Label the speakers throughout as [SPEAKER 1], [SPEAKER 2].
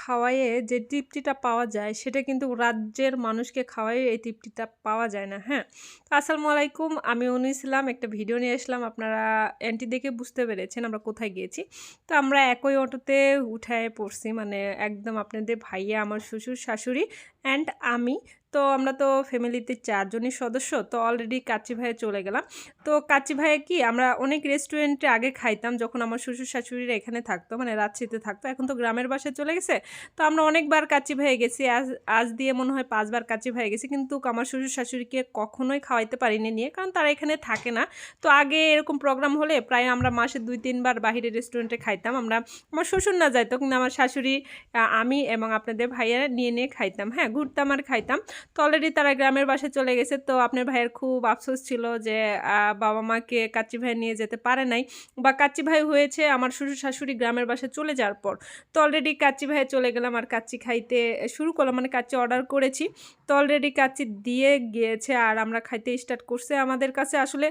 [SPEAKER 1] খাওয়াইয়ে যে তৃপ্তিটা পাওয়া যায়, সেটা কিন্তু রাজ্যের মানুষকে খাওয়াই এই তৃপ্তিটা পাওয়া যায় না হ্যাঁ? আসসালামু আলাইকুম, আমি উনি ইসলাম, একটা ভিডিও নিয়ে আসলাম, আপনারা অ্যান্টি দেখে বুঝতে পেরেছেন আমরা কোথায় গিয়েছি। তো আমরা একই অটোতে উঠায় পড়ছি মানে একদম আপনাদের ভাইয়া, আমার শ্বশুর, শাশুড়ি অ্যান্ড আমি। তো আমরা তো ফ্যামিলিতে চারজনই সদস্য, তো অলরেডি কাচ্চি ভাইয়ে চলে গেলাম। তো কাচ্চি ভাইয়ে কি, আমরা অনেক রেস্টুরেন্টে আগে খাইতাম যখন আমার শ্বশুর শাশুড়িরা এখানে থাকতো মানে রাজশাহীতে থাকতো, এখন তো গ্রামের বাসায় চলে গেছে। তো আমরা অনেকবার কাচ্চি ভাইয়ে গেছি, আজ আজ দিয়ে মনে হয় পাঁচবার কাচ্চি ভাইয়ে গেছি, কিন্তু আমার শ্বশুর শাশুড়িকে কখনোই খাওয়াইতে পারিনি নিয়ে, কারণ তারা এখানে থাকে না। তো আগে এরকম প্রোগ্রাম হলে প্রায় আমরা মাসে দুই, তিনবার বাহিরে রেস্টুরেন্টে খাইতাম, আমরা, আমার শ্বশুর না যাইতো, কিন্তু আমার শাশুড়ি আমি এবং আপনাদের ভাইয়ারা নিয়ে নিয়ে খাইতাম। হ্যাঁ ঘুরতাম আর খাইতাম। তো অলরেডি তারা গ্রামের বাসায় চলে গেছে। তো আপনার ভাইয়ের খুব আফসোস ছিল যে বাবা মাকে কাচ্চি ভাই নিয়ে যেতে পারে নাই বা কাচ্চি ভাই হয়েছে আমার শ্বশুর শাশুড়ি গ্রামের বাসায় চলে যাওয়ার পর। তো অলরেডি কাচ্চি ভাইয়ে চলে গেলাম আর কাচ্চি খাইতে শুরু করলাম মানে কাচ্চি অর্ডার করেছি। তো অলরেডি কাচ্চি দিয়ে গিয়েছে আর আমরা খাইতে স্টার্ট করছে আমাদের কাছে। আসলে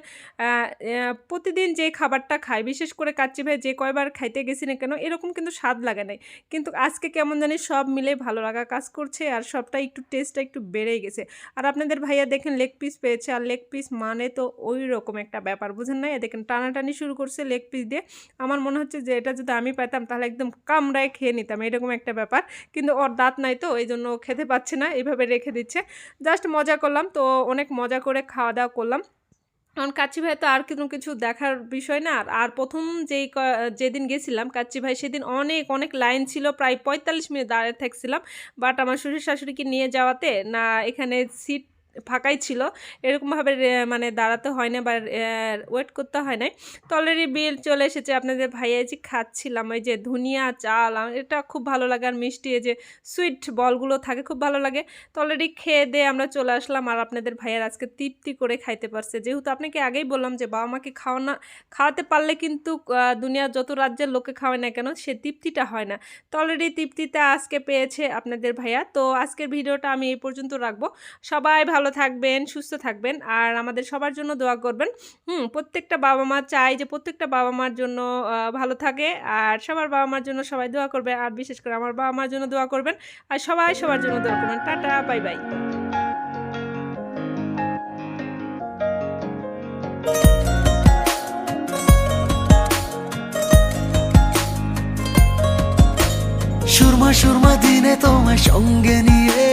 [SPEAKER 1] প্রতিদিন যে খাবারটা খাই, বিশেষ করে কাচ্চি ভাই যে কয়বার খাইতে গেছি না কেন, এরকম কিন্তু স্বাদ লাগে নাই। কিন্তু আজকে কেমন জানি সব মিলে ভালো লাগা কাজ করছে আর সবটা একটু টেস্টটা একটু বেড়েই গেছে। আর আপনাদের ভাইয়া দেখেন লেগ পিস পেয়েছে, আর লেগ পিস মানে তো ওই রকম একটা ব্যাপার, বুঝেন না দেখেন টানাটানি শুরু করছে লেগ পিস দিয়ে। আমার মনে হচ্ছে যে এটা যদি আমি পাইতাম তাহলে একদম কামড়ায় খেয়ে নিতাম, এরকম একটা ব্যাপার। কিন্তু ওর দাঁত নাই তো এই জন্য খেতে পাচ্ছে না, এইভাবে রেখে দিচ্ছে। জাস্ট মজা করলাম, তো অনেক মজা করে খাওয়া দাওয়া করলাম। কারণ কাচ্চি ভাই তো আর কোনো কিছু দেখার বিষয় না। আর- প্রথম যেই যেদিন গেছিলাম কাচ্চি ভাই সেদিন অনেক অনেক লাইন ছিল, প্রায় পঁয়তাল্লিশ মিনিট দাঁড়িয়ে থাকছিলাম। বাট আমার শ্বশুর শাশুড়িকে নিয়ে যাওয়াতে না এখানে সিট ফাঁকাই ছিল। এরকমভাবে মানে দাঁড়াতে হয় না বা ওয়েট করতে হয় না তো অলরেডি বিল চলে এসেছে, আপনাদের ভাইয়া যে খাচ্ছিলাম ওই যে ধুনিয়া চাল এটা খুব ভালো লাগে আর মিষ্টি যে সুইট বলগুলো থাকে, খুব ভালো লাগে। তো অলরেডি খেয়ে দিয়ে আমরা চলে আসলাম আর আপনাদের ভাইয়ার আজকে তৃপ্তি করে খাইতে পারছে। যেহেতু আপনাকে আগেই বললাম যে বাবা মাকে খাওয়ানা খাওয়াতে পারলে কিন্তু দুনিয়ার যত রাজ্যের লোকে খাওয়ায় না কেন, সে তৃপ্তিটা হয় না। তো অলরেডি তৃপ্তিটা আজকে পেয়েছে আপনাদের ভাইয়া। তো আজকের ভিডিওটা আমি এই পর্যন্ত রাখব। সবাই ভালো থাকবেন, সুস্থ থাকবেন। আর আমাদের সবার জন্য দোয়া করবেন। হুম, প্রত্যেকটা বাবা মা চাই যে প্রত্যেকটা বাবা মার জন্য ভালো থাকে। আর সবার বাবা মার জন্য সবাই দোয়া করবে। আর বিশেষ করে আমার বাবা মার জন্য দোয়া করবেন। আর সবাই সবার জন্য দোয়া করবেন। Tata, bye bye.
[SPEAKER 2] Surma Surma, দিনে তোমার সঙ্গে নিয়ে